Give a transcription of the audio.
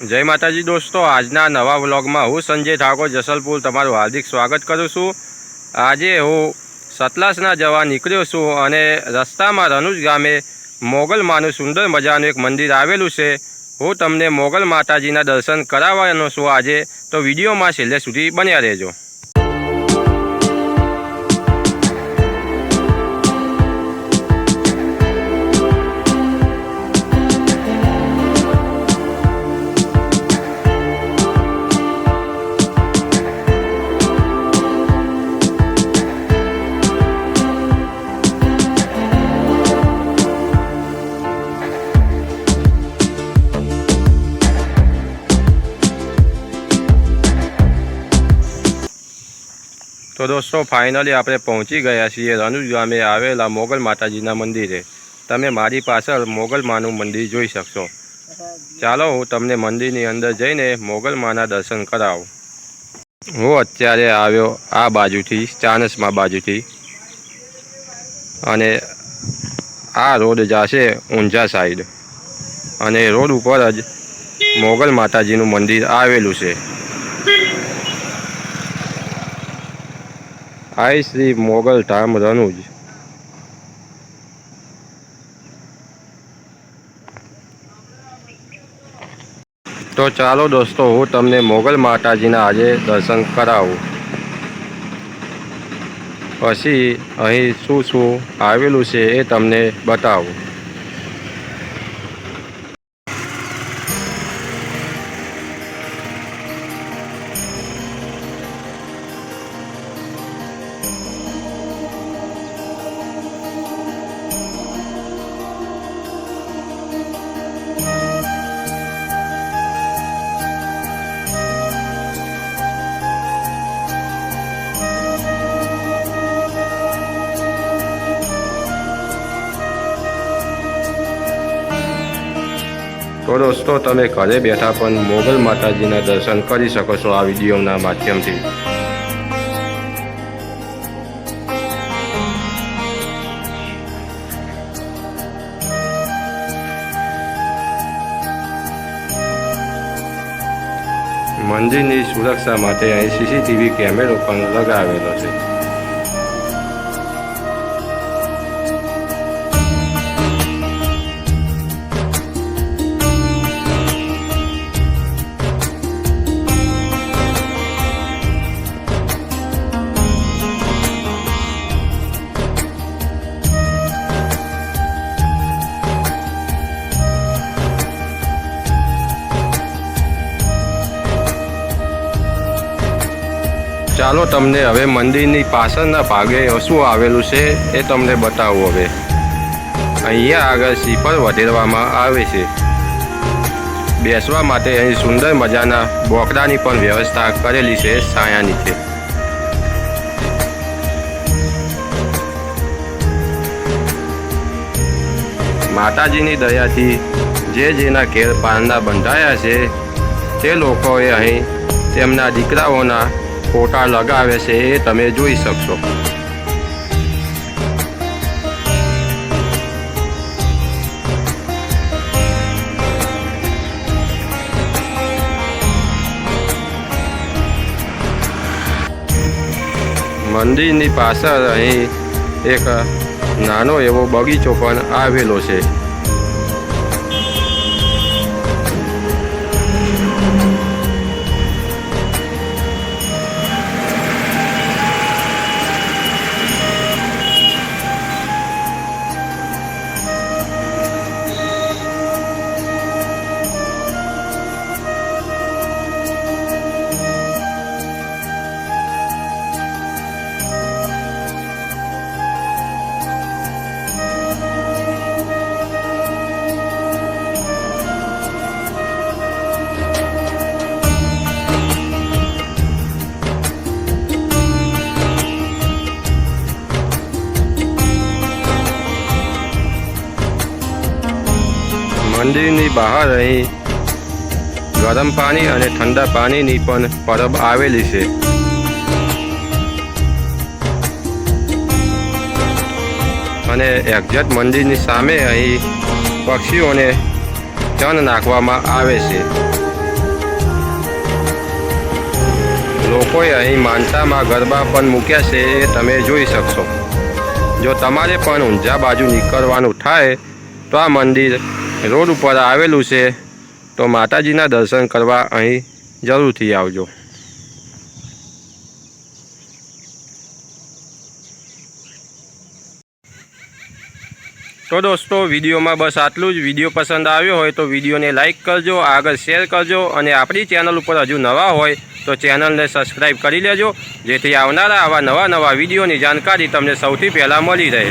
જય માતાજી દોસ્તો, આજના નવા વ્લોગમાં હું સંજય ઠાકોર, જસલપુર તમારું હાર્દિક સ્વાગત કરું છું. આજે હું સતલાસના જવા નીકળ્યો છું અને રસ્તામાં રનુજ ગામે મોગલ માનું સુંદર મજાનું એક મંદિર આવેલું છે. હું તમને મોગલ માતાજીના દર્શન કરાવવાનો છું આજે, તો વિડીયોમાં છેલ્લે સુધી બન્યા રહેજો. તો દોસ્તો ફાઇનલી આપણે પહોંચી ગયા છીએ રનુજ ગામે આવેલા મોગલ માતાજીના મંદિરે. તમે મારી પાછળ મોગલ માનું મંદિર જોઈ શકશો. ચાલો, હું તમને મંદિરની અંદર જઈને મોગલ માના દર્શન કરાવું. હું અત્યારે આવ્યો આ બાજુથી ચાનસમાં બાજુથી. અને આ રોડ જશે ઊંઝા સાઈડ અને રોડ ઉપર જ મોગલ માતાજીનું મંદિર આવેલું છે. આઈ શ્રી મોગલ ધામ રનુજ તો ચાલો દોસ્તો, હું તમને મોગલ માતાજીના આજે દર્શન કરાવું. પછી અહીં શું શું આવેલું છે એ તમને બતાવું. તો દોસ્તો તમે ઘરે બેઠા પણ મોગલ માતાજીના દર્શન કરી શકો છો આ વિડીયોના માધ્યમથી. મંદિરની સુરક્ષા માટે અહીં સીસીટીવી કેમેરો પણ લગાવેલો છે. ચાલો તમને હવે મંદિરની પાછળના ભાગે શું આવેલું છે એ તમને બતાવું હવે. અહીંયા આગળ શ્રીફળ વધેરવામાં આવે છે. બેસવા માટે અહીં સુંદર મજાના બોકડાની પણ વ્યવસ્થા કરેલી છે છાયા નીચે માતાજીની દયાથી જે જેના ઘેર પારણા બંધાયા છે, તે લોકોએ અહીં તેમના દીકરાઓના ફોટા લગાવે છે એ તમે જોઈ શકશો. મંદિરની પાછળ અહીં એક નાનો એવો બગીચો પણ આવેલો છે. મંદિરની બહાર અહીં ગરમ પાણી અને ઠંડા પાણીની પણ પરબ આવેલી છે. અને એક્ઝેટ મંદિરની સામે અહીં પક્ષીઓને ચણ નાખવામાં આવે છે. લોકોએ અહીં માનતામાં ગરબા પણ મૂક્યા છે એ તમે જોઈ શકશો. જો તમારે પણ ઊંઝા બાજુ નીકળવાનું થાય તો આ મંદિર રોડ ઉપર આવેલું છે, તો માતાજીના દર્શન કરવા અહીં જરૂરથી આવજો. તો દોસ્તો, વિડીયોમાં બસ આટલું જ. વીડિયો પસંદ આવ્યો હોય તો વિડીયોને લાઇક કરજો, આગળ શેર કરજો અને આપણી ચેનલ ઉપર હજુ નવા હોય તો ચેનલને સબસ્ક્રાઈબ કરી લેજો, જેથી આવનારા આવા નવા નવા વિડીયોની જાણકારી તમને સૌથી પહેલાં મળી રહે.